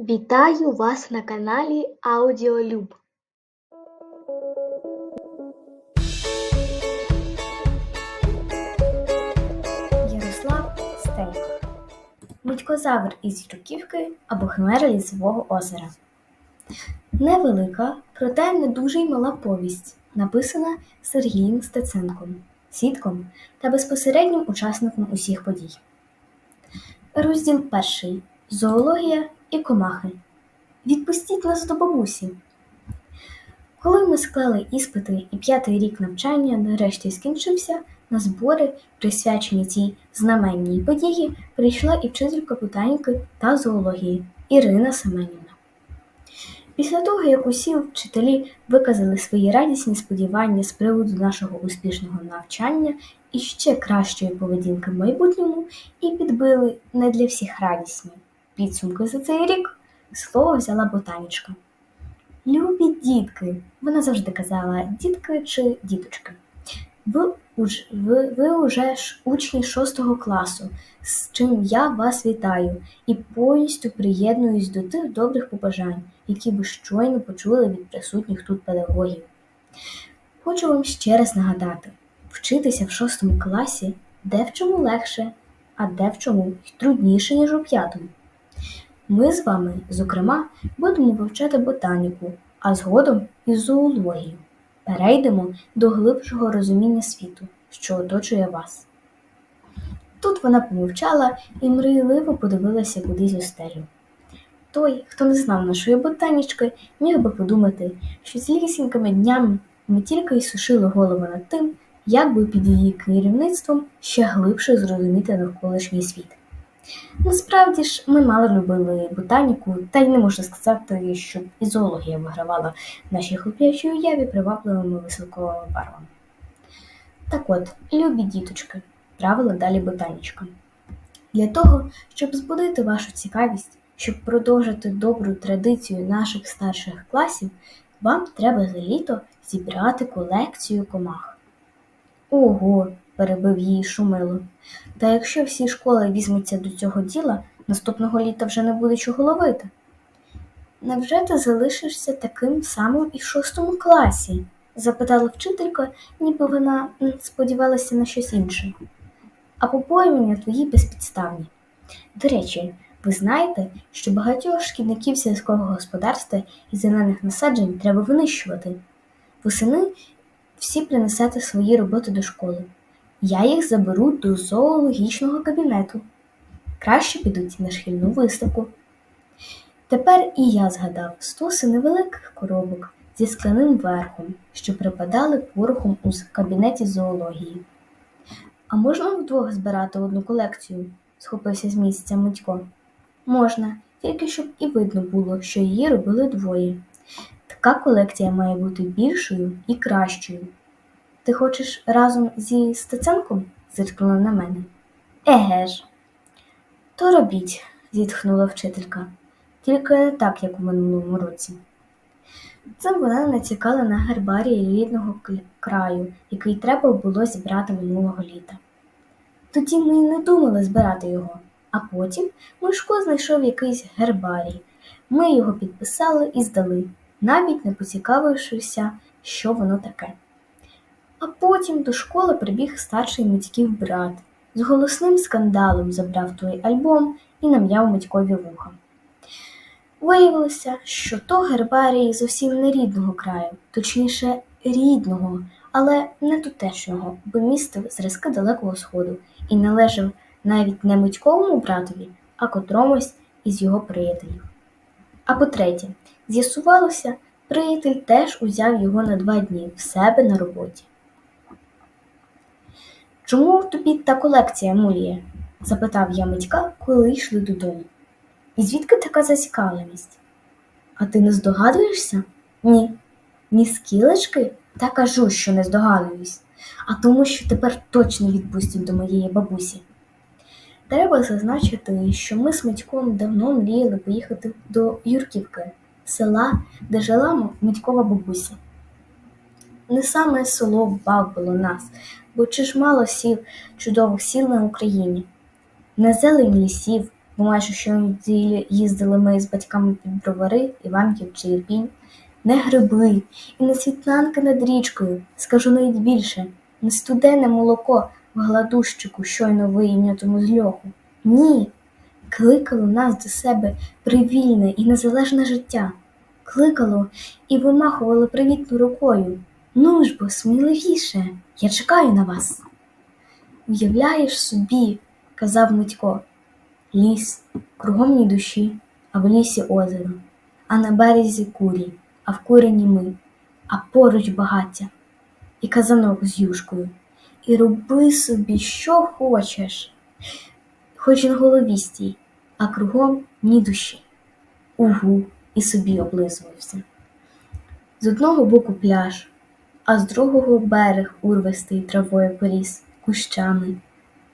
Вітаю вас на каналі Аудіолюб. Ярослав Стелько Митькозавр із Жуківки або Химера Лісового озера. Невелика, проте не дуже й мала повість, написана Сергієм Стеценком, сітком та безпосереднім учасником усіх подій. Розділ перший. Зоологія і комахи. Відпустіть нас до бабусі. Коли ми склали іспити і п'ятий рік навчання нарешті скінчився, на збори, присвячені цій знаменній події, прийшла і вчителька ботаніки та зоології Ірина Семенівна. Після того, як усі вчителі виказали свої радісні сподівання з приводу нашого успішного навчання і ще кращої поведінки в майбутньому, і підбили не для всіх радісні підсумки за цей рік, слово взяла ботанічка. Любі дітки, вона завжди казала дітки чи діточки. Ви, ви, ви уже ж учні шостого класу, з чим я вас вітаю і повністю приєднуюсь до тих добрих побажань, які ви щойно почули від присутніх тут педагогів. Хочу вам ще раз нагадати: вчитися в шостому класі де в чому легше, а де в чому трудніше, ніж у п'ятому. Ми з вами, зокрема, будемо вивчати ботаніку, а згодом і зоологію. Перейдемо до глибшого розуміння світу, що оточує вас. Тут вона помовчала і мрійливо подивилася кудись у стелю. Той, хто не знав нашої ботанічки, міг би подумати, що цілісінькими днями ми тільки й сушили голову над тим, як би під її керівництвом ще глибше зрозуміти навколишній світ. Насправді ж, ми мало любили ботаніку, та й не можна сказати, щоб і зоологія вигравала в нашій хлоп'ячій уяві привабливими високими барвами. Так от, любі діточки, правила далі ботанічка. Для того, щоб збудити вашу цікавість, щоб продовжити добру традицію наших старших класів, вам треба за літо зібрати колекцію комах. Ого, перебив її шумило. Та якщо всі школи візьмуться до цього діла, наступного літа вже не буде чого ловити. Невже ти залишишся таким самим і в шостому класі? запитала вчителька, ніби вона сподівалася на щось інше. А побоювання твої безпідставні. До речі, ви знаєте, що багатьох шкідників сільського господарства і зелених насаджень треба винищувати. Восени всі принесете свої роботи до школи. Я їх заберу до зоологічного кабінету. Краще підуть на шкільну виставку. Тепер і я згадав стоси невеликих коробок зі скляним верхом, що припадали порохом у кабінеті зоології. А можна вдвох збирати одну колекцію? схопився з місця Митько. Можна, тільки щоб і видно було, що її робили двоє. Така колекція має бути більшою і кращою. Ти хочеш разом зі Стеценком? зиркнула на мене. Еге ж. То робіть, зітхнула вчителька, тільки не так, як у минулому році. Цим вона натякала на гербарії рідного краю, який треба було зібрати минулого літа. Тоді ми й не думали збирати його, а потім Мишко знайшов якийсь гербарій. Ми його підписали і здали, навіть не поцікавившися, що воно таке. А потім до школи прибіг старший Митьків брат. З голосним скандалом забрав той альбом і нам'яв Митькові вуха. Виявилося, що то гербарій зовсім не рідного краю, точніше рідного, але не тутешнього, бо містив зразки далекого сходу і належав навіть не Митьковому братові, а котромусь із його приятелів. А по-третє, з'ясувалося, приятель теж узяв його на два дні в себе на роботі. Чому тобі та колекція, Мулія? запитав я Митька, коли йшли додому. І звідки така зацікавленість? А ти не здогадуєшся? Ні. Ні скілечки? Та кажу, що не здогадуюсь, а тому, що тепер точно відпустять до моєї бабусі. Треба зазначити, що ми з Митьком давно мріяли поїхати до Юрківки, села, де жила Митькова бабуся. Не саме село бавило нас, бо чи ж мало сіл, чудових сіл на Україні. Не зелень лісів, бо майже щонеділі їздили ми з батьками під бровари, Іванків чи Ірпінь. Не гриби і не світланки над річкою, скажу навіть більше, не студене молоко в гладущику, щойно вийнятому з льоху. Ні, кликало нас до себе привільне і незалежне життя. Кликало і вимахувало привітну рукою. Ну ж бо, сміливіше, я чекаю на вас. Уявляєш собі, казав Митько, ліс, кругом ні душі, а в лісі озеро, а на березі курі, а в курені ми, а поруч багаття, і казанок з юшкою. І роби собі, що хочеш, хоч на голові стій, а кругом ні душі. Угу, і собі облизувався. З одного боку пляж, а з другого берег урвистий травою поріс, кущами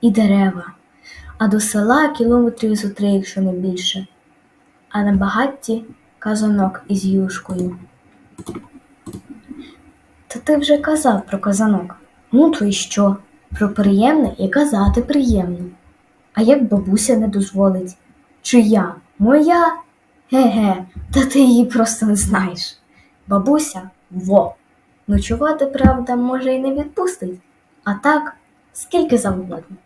і дерева, а до села кілометрів зо три, якщо не більше, а на багатті казанок із юшкою. Та ти вже казав про казанок. Ну то й що? Про приємне і казати приємно. А як бабуся не дозволить? Чия? Моя? Ге-ге, та ти її просто не знаєш. Бабуся во. Ночувати, правда, може, й не відпустить, а так, скільки завгодно.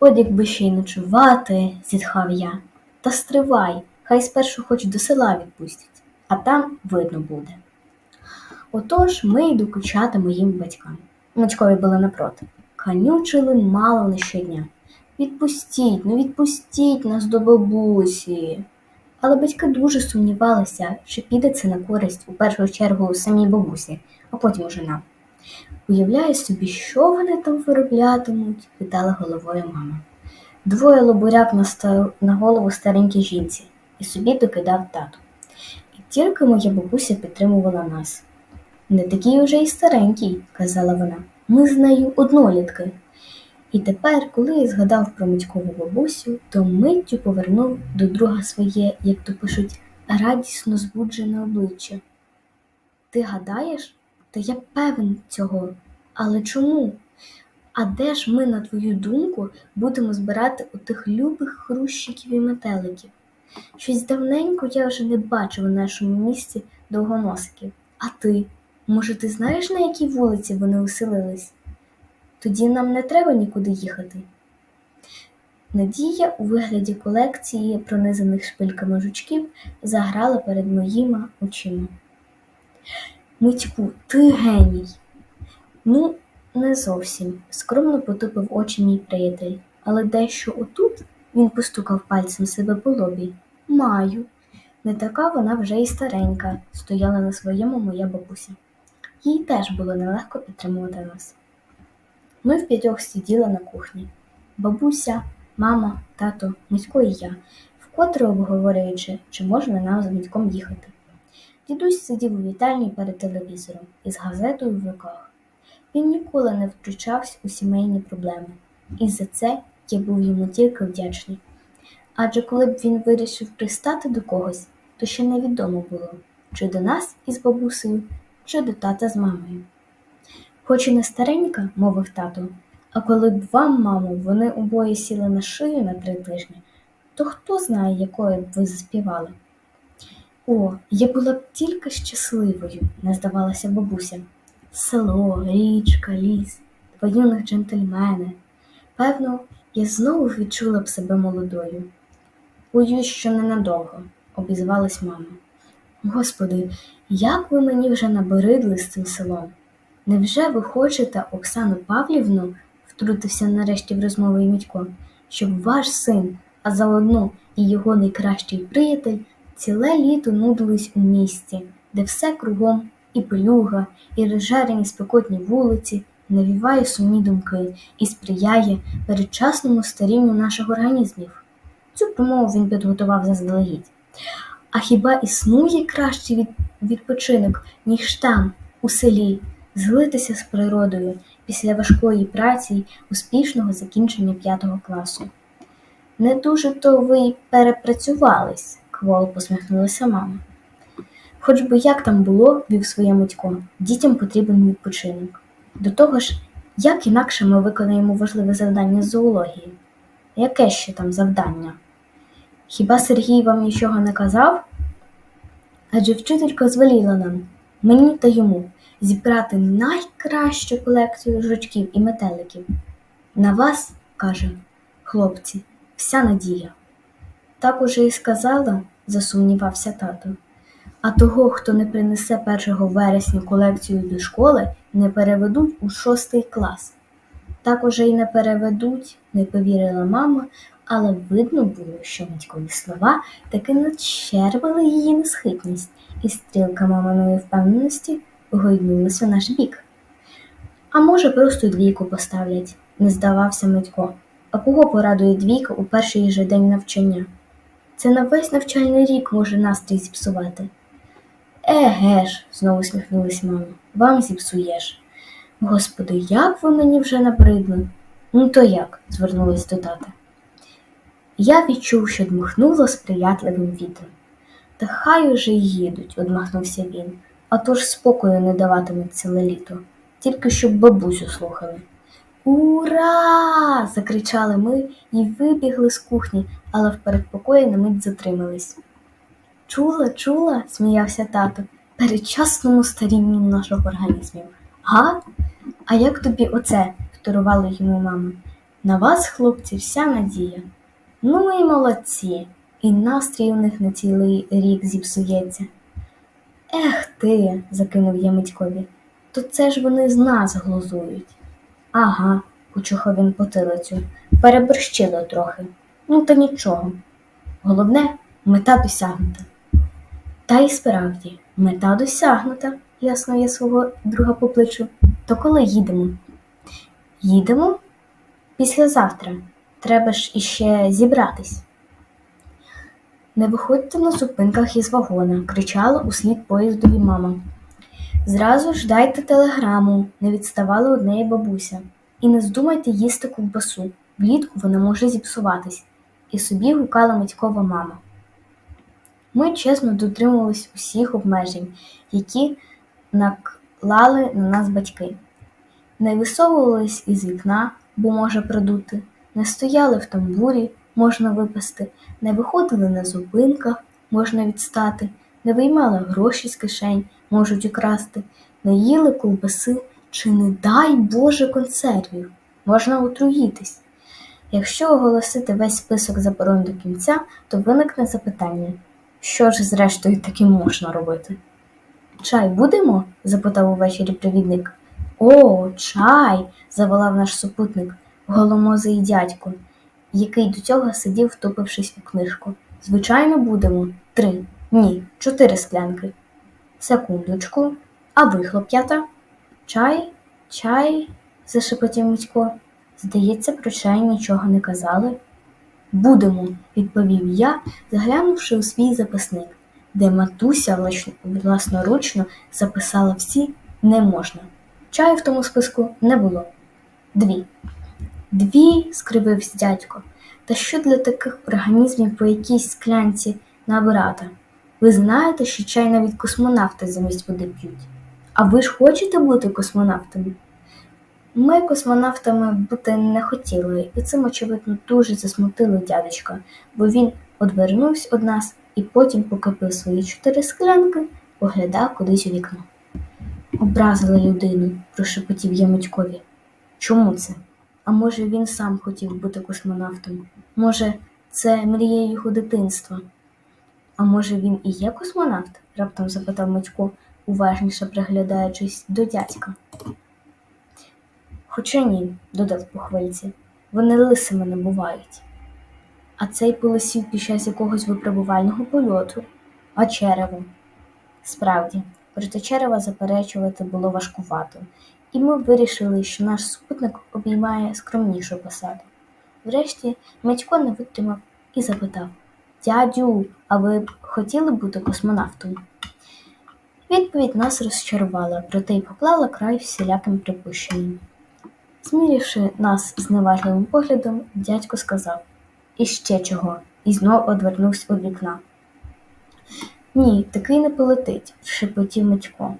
От якби ще й ночувати, зітхав я. Та стривай, хай спершу хоч до села відпустять, а там видно буде. Отож ми й докучати моїм батькам. Батькові були напроти. Канючили мало не щодня. Відпустіть, ну відпустіть нас до бабусі. Але батьки дуже сумнівалися, що піде це на користь у першу чергу самій бабусі, а потім уже нам. Уявляю собі, що вони там вироблятимуть, питала головою мама. Двоє лобуряк на, ста- на голову старенькій жінці і собі докидав тато. І тільки моя бабуся підтримувала нас. Не такий уже й старенький, казала вона. Ми з нею однолітки. І тепер, коли я згадав про Митькову бабусю, то миттю повернув до друга своє, як то пишуть, радісно збуджене обличчя. Ти гадаєш? Та я певен цього. Але чому? А де ж ми, на твою думку, будемо збирати у тих любих хрущиків і метеликів? Щось давненько я вже не бачив у нашому місті довгоносиків. А ти? Може, ти знаєш, на якій вулиці вони оселились? Тоді нам не треба нікуди їхати. Надія у вигляді колекції пронизаних шпильками жучків заграла перед моїми очима. Митьку, ти геній. Ну, не зовсім, скромно потупив очі мій приятель, але дещо отут він постукав пальцем себе по лобі. Маю. Не така вона вже й старенька, стояла на своєму моя бабуся. Їй теж було нелегко підтримувати нас. Ми в п'ятьох сиділи на кухні. Бабуся, мама, тато, Митько і я, вкотре обговорюючи, чи можна нам з Митьком їхати. Дідусь сидів у вітальні перед телевізором із газетою в руках. Він ніколи не втручався у сімейні проблеми, і за це я був йому тільки вдячний. Адже коли б він вирішив пристати до когось, то ще невідомо було, чи до нас із бабусею, чи до тата з мамою. Хоч і не старенька, мовив тато, а коли б вам, мамо, вони обоє сіли на шию на три тижні, то хто знає, якою б ви заспівали? О, я була б тільки щасливою, не здавалася бабуся. Село, річка, ліс, два юних джентльмени. Певно, я знову відчула б себе молодою. Боюсь, що ненадовго, обізвалась мама. Господи, як ви мені вже набридли з цим селом? Невже ви хочете, Оксану Павлівну, втрутився нарешті в розмову і Митько, щоб ваш син, а заодно і його найкращий приятель, ціле літо нудились у місті, де все кругом і пилюга, і розжарені спекотні вулиці, навіває сумні думки і сприяє передчасному старінню наших організмів. Цю промову він підготував заздалегідь. А хіба існує кращий від... відпочинок, ніж там, у селі, злитися з природою після важкої праці й успішного закінчення п'ятого класу? Не дуже то ви й перепрацювались, кволо посміхнулася мама. Хоч би як там було, вів своє Митько, дітям потрібен відпочинок. До того ж, як інакше ми виконаємо важливе завдання з зоології? Яке ще там завдання? Хіба Сергій вам нічого не казав? Адже вчителька звеліла нам, мені та йому, зібрати найкращу колекцію жучків і метеликів. На вас, каже, хлопці, вся надія. Так уже і сказала, засумнівався тато. А того, хто не принесе 1 вересня колекцію до школи, не переведуть у шостий клас. Так уже й не переведуть, не повірила мама, але видно було, що батькові слова таки начервили її несхитність, і стрілка маминої впевненості гойднулася в наш бік. А може, просто двійку поставлять, не здавався Митько. А кого порадує двійка у перший же день навчання? Це на весь навчальний рік може настрій зіпсувати. Еге ж, знову сміхнулась мама, вам зіпсуєш. Господи, як ви мені вже набридли. Ну то як? звернулась до тата. Я відчув, що дмухнуло сприятливим вітром. Та хай уже й їдуть, одмахнувся він, а то ж спокою не даватимуть ціле літо, тільки щоб бабусю слухали. Ура! закричали ми і вибігли з кухні, але в передпокої на мить затримались. Чула, чула, сміявся тато, передчасному старінню наших організмів. Га? А як тобі оце? вторувала йому мама. На вас, хлопці, вся надія. Ну і молодці, і настрій у них на цілий рік зіпсується. Ех ти, закинув я Митькові, то це ж вони з нас глузують. Ага, почухав він потилицю, переборщило трохи. Ну, та нічого. Головне, мета досягнута. Та й справді, мета досягнута, ясно я свого друга по плечу. То коли їдемо? Їдемо? Післязавтра. Треба ж іще зібратись. Не виходьте на зупинках із вагона, кричала услід поїздові мама. Зразу ж дайте телеграму, не відставала однеї бабуся. І не здумайте їсти ковбасу, влітку вона може зіпсуватись, і собі гукала Митькова мама. Ми чесно дотримувались усіх обмежень, які наклали на нас батьки. Не висовувались із вікна, бо може продути, не стояли в тамбурі, можна випасти, не виходили на зупинках, можна відстати, не виймали гроші з кишень, можуть украсти, не їли ковбаси чи, не дай Боже, консервів, можна отруїтись. Якщо оголосити весь список заборон до кінця, то виникне запитання, що ж зрештою таки можна робити? Чай будемо? запитав увечері привідник. О, чай. заволав наш супутник, голомозий дядько, який до цього сидів, втупившись у книжку. Звичайно, будемо. Три. Ні, чотири склянки. Секундочку. А ви, хлоп'ята? Чай, чай, зашепотів Митько. Здається, про чай нічого не казали. Будемо, відповів я, заглянувши у свій записник, де матуся власноручно записала всі не можна. Чаю в тому списку не було. Дві. Дві, скривився дядько. Та що для таких організмів по якійсь склянці набирати? Ви знаєте, що чай навіть космонавти замість води п'ють. А ви ж хочете бути космонавтами? Ми космонавтами бути не хотіли, і цим, очевидно, дуже засмутило дядечка, бо він одвернувся від нас і потім, поки пив свої чотири склянки, поглядав кудись у вікно. Образила людину, прошепотів я Митькові. Чому це? А може, він сам хотів бути космонавтом? Може, це мрія його дитинства? А може, він і є космонавт? раптом запитав Митько, уважніше приглядаючись до дядька. Хоча ні, додав по хвильці, вони лисими не бувають. А цей полисів під час якогось випробувального польоту, а черево. Справді, проти черева заперечувати було важкувато, і ми вирішили, що наш супутник обіймає скромнішу посаду. Врешті Митько не витримав і запитав Дядю, а ви б хотіли бути космонавтом? Відповідь нас розчарувала, проте й поклала край всіляким припущенням. Змірявши нас зневажливим поглядом, дядько сказав Іще чого, і знов одвернувся у вікна. Ні, такий не полетить, шепотів Митько.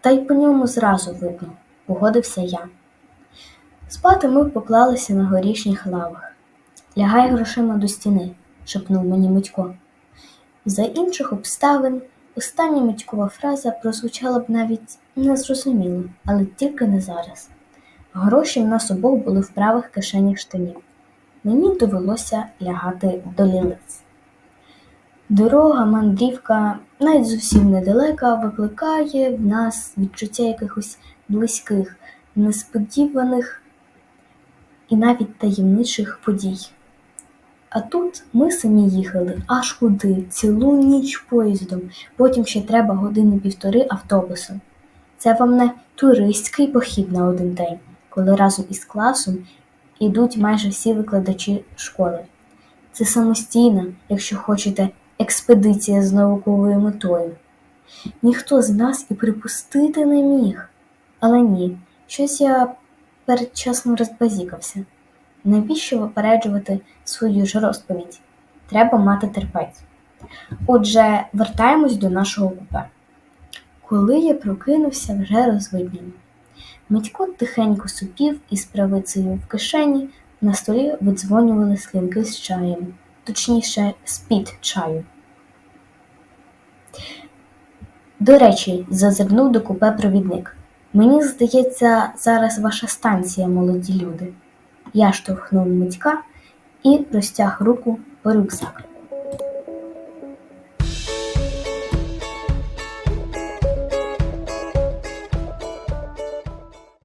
Та й по ньому зразу видно, погодився я. Спати ми поклалися на горішніх лавах. Лягай грошима до стіни, шепнув мені Митько. За інших обставин остання Митькова фраза прозвучала б навіть незрозуміло, але тільки не зараз. Гроші в нас обох були в правих кишенях штанів. Мені довелося лягати до лілиць. Дорога, мандрівка, навіть зовсім недалека, викликає в нас відчуття якихось близьких, несподіваних і навіть таємничих подій. А тут ми самі їхали аж куди, цілу ніч поїздом, потім ще треба години півтори автобусом. Це вам не туристський похід на один день, коли разом із класом ідуть майже всі викладачі школи. Це самостійна, якщо хочете, експедиція з науковою метою. Ніхто з нас і припустити не міг. Але ні, щось я передчасно розбазікався. Навіщо випереджувати свою ж розповідь? Треба мати терпець. Отже, вертаємось до нашого купе. Коли я прокинувся, вже розвидніло. Митько тихенько супів із правицею в кишені, на столі видзвонювали склянки з чаєм, точніше, з-під чаю. До речі, зазирнув до купе провідник. Мені здається, зараз ваша станція, молоді люди. Я штовхнув Митька і простяг руку по рюкзак.